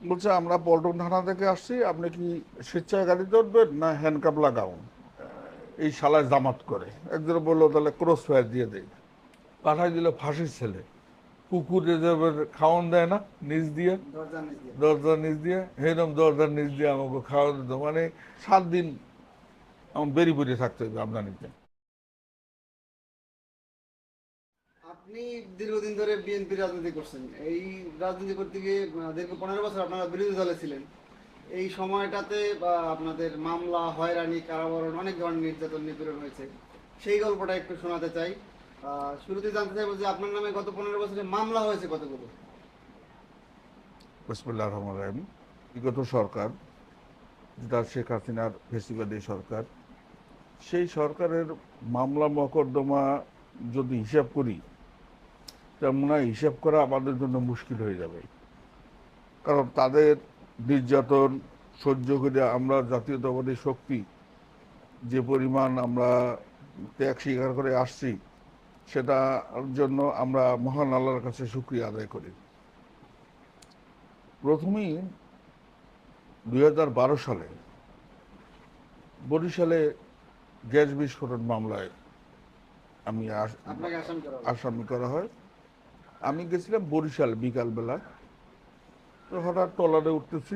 বলছে আমরা পল্টন থানা থেকে আসছি আপনি কি স্বেচ্ছায় গাড়ি ধরবেন না হ্যান্ডকাপ লাগাউন এই শালায় জামাত করে। একজন বলল তাহলে ক্রস ফায়ার দিয়ে দেই। পাঠাই দিল ফাঁসির ছেলে। কুকুরে যাবে খাওয়ান দেয় না নিচ দিয়ে। দিয়ে। দরজার নিচ দিয়ে। হেরম দরজার নিচ দিয়ে আমাকে খাওয়া দিত। মানে সাত দিন আমার বেরি বেরি থাকতে হবে আমদানিতে। আপনি দীর্ঘদিন ধরে বিএনপি রাজনীতি করছেন। এই রাজনীতি করতে গিয়ে দীর্ঘ পনেরো বছর আপনারা বিরোধী দলে ছিলেন। এই সময়টাতে, বা আপনাদের মামলা, হয়রানি, কারাবরণ, অনেক ধরনের নির্যাতন নিপীড়ন হয়েছে। সেই গল্পটা একটু শোনাতে চাই। শুরুতে জানতে চাইব যে আপনার নামে গত পনেরো বছরে মামলা হয়েছে কতগুলো? বিসমুল্লাহ রহমান রাহিম। বিগত সরকার, যেটা শেখ হাসিনার ফেসিবাদী সরকার, সেই সরকারের মামলা মকদ্দমা যদি হিসাব করি তা মনে হয় হিসাব করা আমাদের জন্য মুশকিল হয়ে যাবে। কারণ তাদের নির্যাতন সহ্য করে আমরা জাতীয়তাবাদী শক্তি যে পরিমাণ আমরা ত্যাগ স্বীকার করে আসছি সেটার জন্য আমরা মহান আল্লাহর কাছে শুক্রিয়া আদায় করি। প্রথমেই দুই হাজার বারো সালে বরিশালে গ্যাস বিস্ফোরণ মামলায় আমি আসামি করা হয়। আমি গেছিলাম বরিশাল বিকালবেলা। তো হঠাৎ টলারে উঠতেছি।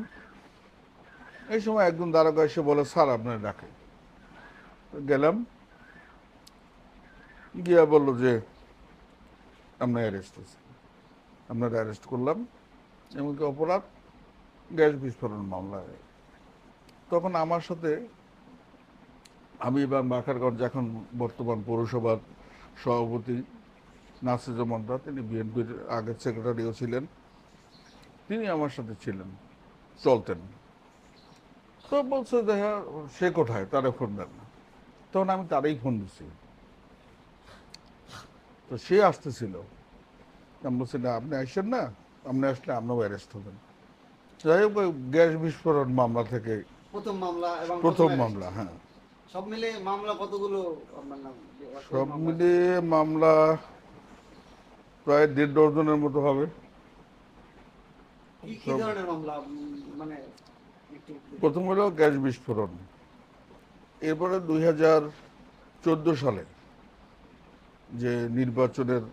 এই সময় একজন দারোগা এসে বলে, স্যার, আপনার ডাকে। গেলাম। গিয়া বলল যে আপনার অ্যারেস্ট হয়েছে আপনার অ্যারেস্ট করলাম। এমনকি অপরাধ, গ্যাস বিস্ফোরণ মামলায় তখন আমার সাথে আমি এবার মাখারগঞ্জ এখন বর্তমান পৌরসভার সভাপতি নাসিজুদ্দা তিনি বিএনপির আগের সেক্রেটারিও ছিলেন। তিনি আমার সাথে ছিলেন চলতেন। তো বলছে যে হ্যাঁ সে কোথায়? তারে ফোন দেন না। তখন আমি তারই ফোন দিচ্ছি তো সে আসতেছিল। আমি বলছি না আপনি আসছেন না। আপনি আসলে আপনিও অ্যারেস্ট হবেন। যাই হোক গ্যাস বিস্ফোরণ মামলা থেকে প্রথম মামলা এবং প্রথম মামলা হ্যাঁ। সব মিলে মামলা কতগুলো? সব মিলিয়ে মামলা প্রায় দেড় ডজনের মতো হবে। মানে প্রথম হলো গ্যাস বিস্ফোরণ। এরপরে দুই হাজার চোদ্দ সালে যে নির্বাচনের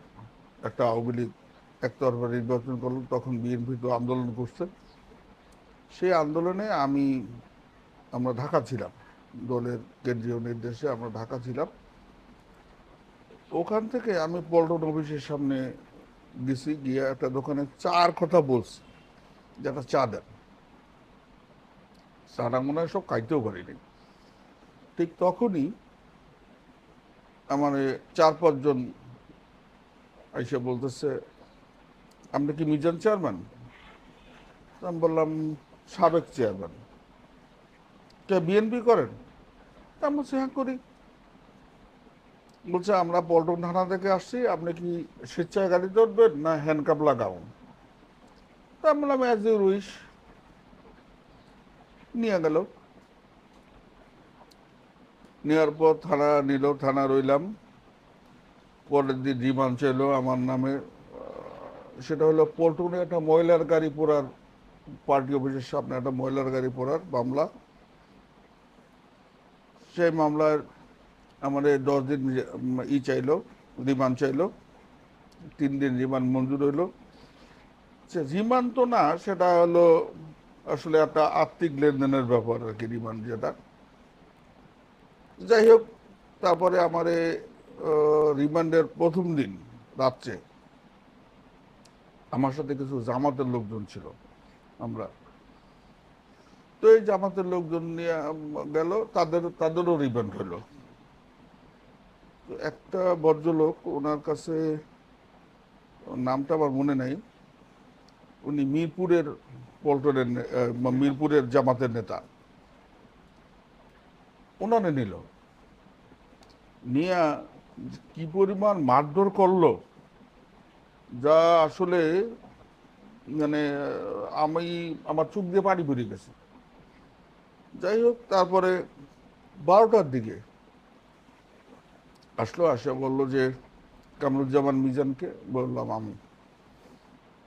একটা আওয়ামী লীগ একতরফা নির্বাচন করল তখন বিএনপি তো আন্দোলন করছে। সেই আন্দোলনে আমি আমরা ঢাকা ছিলাম। দলের কেন্দ্রীয় নির্দেশে আমরা ঢাকা ছিলাম। ওখান থেকে আমি পল্টন অফিসের সামনে গেছি, গিয়ে একটা দোকানে চার কথা বলছি যেটা চা দেন। চাটা মনে হয় সব খাইতেও পারিনি। ঠিক তখনই আমার চার পাঁচজন এসে বলতেছে, আপনি কি মিজান চেয়ারম্যান? আমি বললাম, সাবেক চেয়ারম্যান। কে, বিএনপি করেন? তা আমি হ্যাঁ করি। বলছে, আমরা পল্টন থানা থেকে আসছি, আপনি কি স্বেচ্ছায় গাড়ি ধরবেন না হ্যান্ডকাপ লাগাউন তা বললাম অ্যাজ ইউ উইশ নিয়ে গেল। নেওয়ার পর থানা নিল, থানা রইলাম। পরের দিন রিমান্ড চাইলো আমার নামে। সেটা হলো পল্টনে একটা ময়লার গাড়ি পোড়ার, পার্টি অফিসের সামনে একটা ময়লার গাড়ি পোড়ার মামলা। সেই মামলার আমাদের দশ দিন ই চাইলো, রিমান্ড চাইলো, তিন দিন রিমান্ড মঞ্জুর হইল। সে রিমান্ড তো না, সেটা হলো আসলে একটা আর্থিক লেনদেনের ব্যাপার আর কি, রিমান্ড যেটা। যাই হোক, তারপরে আমার রিমান্ডের প্রথম দিন রাত্রে আমার সাথে কিছু জামাতের লোকজন ছিল, আমরা। তো এই জামাতের লোকজন নিয়ে গেল, তাদের, তাদেরও রিমান্ড হলো একটা ভদ্রলোক, ওনার কাছে নামটা আমার মনে নাই। উনি মিরপুরের পল্টনের মিরপুরের জামাতের নেতা। ওনারে নিল। নিয়ে কি পরিমাণ মারধর করল, যা আসলে মানে আমি, আমার চোখ দিয়ে পানি বেরিয়ে গেছে। যাই হোক, তারপরে বারোটার দিকে আসলো, আসে বলল যে, কামরুজ্জামান মিজানকে, বললাম আমি।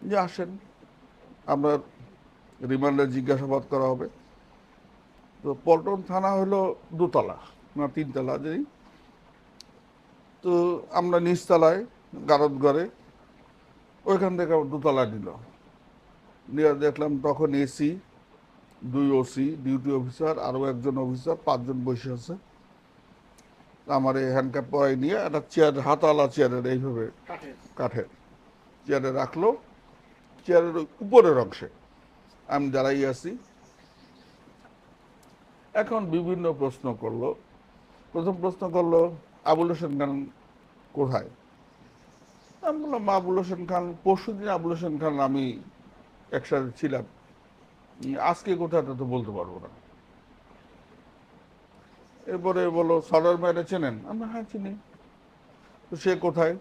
যে আসেন আপনার রিমান্ডে জিজ্ঞাসাবাদ করা হবে। তো পল্টন থানা হলো দোতলা, না তিনতলা, জানি। তো আমরা নিচতলায় গারদ ঘরে ওইখান থেকে দোতলা নিল। নিয়ে দেখলাম তখন এসি, দুই ওসি, ডিউটি অফিসার, আরও একজন অফিসার, পাঁচজন বসে আছে। আমার এই হ্যান্ডক্যাপ পরাই নিয়ে একটা চেয়ার হাতালা চেয়ারের এইভাবে কাঠের। চেয়ারে রাখল। চেয়ারের উপরের অংশে। আমি দাঁড়াই আছি। এখন বিভিন্ন প্রশ্ন করল। প্রথম প্রশ্ন করল আবুল হোসেন খান কোথায়? আমি বললাম আবুল হোসেন খান পরশুদিন আবুল হোসেন খান আমি একসাথে ছিলাম। আজকে কোথায় তা তো বলতে পারব না। এরপরে বলো সরার মেয়েরা চেনেন? আমরা হ্যাঁ চিনি। তো সে কোথায়?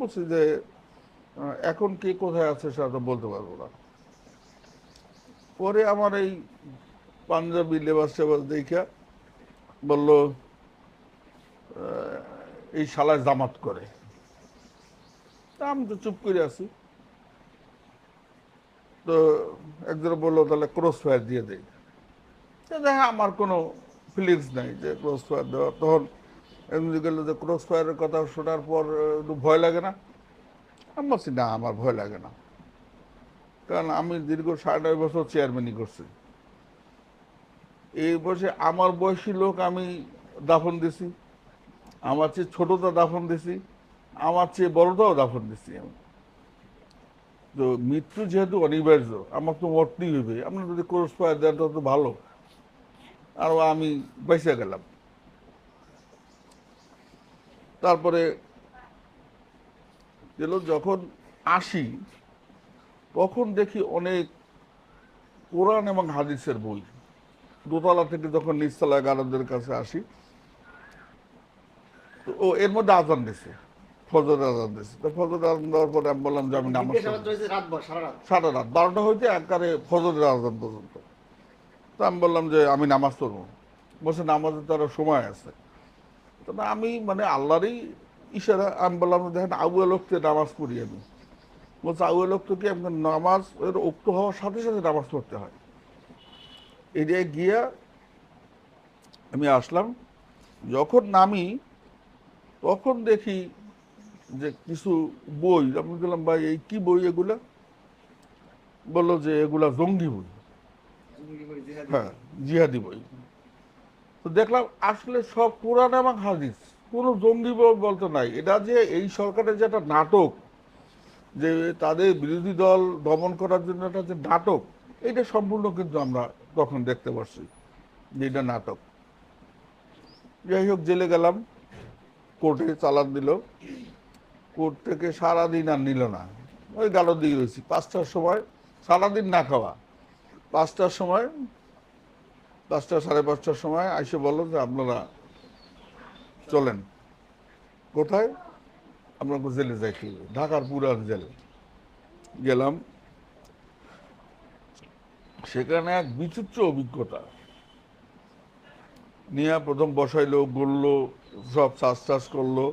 বলছি যে এখন কে কোথায় আছে সেটা বলতে পারব না। পরে আমার এই পাঞ্জাবি লেবাস টেবাস দেখা বলল এই শালায় জামাত করে। আমি তো চুপ করে আছি। তো একজন বলল, তাহলে ক্রস ফায়ার দিয়ে দেয় দেখা, আমার কোনো ফিলিংস নাই যে ক্রস ফায়ার দেওয়া। তখন এমনি গেল যে ক্রস ফায়ারের কথা শোনার পর একটু ভয় লাগে না? আমি বলছি, না, আমার ভয় লাগে না। কারণ আমি দীর্ঘ সাড়ে নয় বছর চেয়ারম্যানই করছি। এই বয়সে আমার বয়সী লোক আমি দাফন দিছি। আমার চেয়ে ছোটটা দাফন দিছি। আমার চেয়ে বড়টাও দাফন দিছি আমি। তো মৃত্যু যেহেতু অনিবার্য, আমার তো মরতেই হইবে। আপনার যদি ক্রস ফায়ার দেন তো ভালো। আর আমি বেঁচে গেলাম। তারপরে গেল যখন আসি তখন দেখি অনেক কোরআন এবং হাদিসের বই। দোতলা থেকে যখন নিচতলা গারদের কাছে আসি তো ও এর মধ্যে আজান দিছে ফজর আজান দিছে। তো ফজর আজান দেওয়ার পরে আমি বললাম যে আমি নামাজ সারা রাত। বারোটা হইতে একবারে ফজরের আজান পর্যন্ত। তো আমি বললাম যে আমি নামাজ পড়ব। বলছে নামাজের তার সময় আছে। তবে আমি মানে আল্লাহরই ইশারা, আমি বললাম, দেখেন আউয়া লোককে নামাজ পড়ি আমি। বলছে আউয়া তো কি আমি নামাজ এর উক্ত হওয়ার সাথে সাথে নামাজ পড়তে হয়? এরিয়ায় গিয়া আমি আসলাম। যখন নামি, তখন দেখি যে কিছু বই, আমি বললাম, ভাই, এই কি বই এগুলা? বলল যে, এগুলা জঙ্গি বই। হ্যাঁ জিহাদি বই। তো দেখলাম আসলে সব কোরআন এবং হাদিস, কোনো জঙ্গি বলতে নাই। এটা যে এই সরকারের যে একটা নাটক, যে তাদের বিরোধী দল দমন করার জন্য একটা যে নাটক, এটা সম্পূর্ণ কিন্তু আমরা তখন দেখতে পাচ্ছি যে এটা নাটক। যাই হোক, জেলে গেলাম, কোর্টে চালান দিল। কোর্ট থেকে সারাদিন আর নিল না। ওই গালো দিয়ে রয়েছি, পাঁচটার সময় সারাদিন না খাওয়া। পাঁচটার সময়, পাঁচটা সাড়ে পাঁচটার সময় আইসে বলল যে আপনারা চলেন। কোথায়? আপনাকে জেলে হবে ঢাকার পুরান জেলে। গেলাম। সেখানে এক বিচিত্র অভিজ্ঞতা। নিয়ে প্রথম বসাইলো, বলল, সব চাষ টাস করল।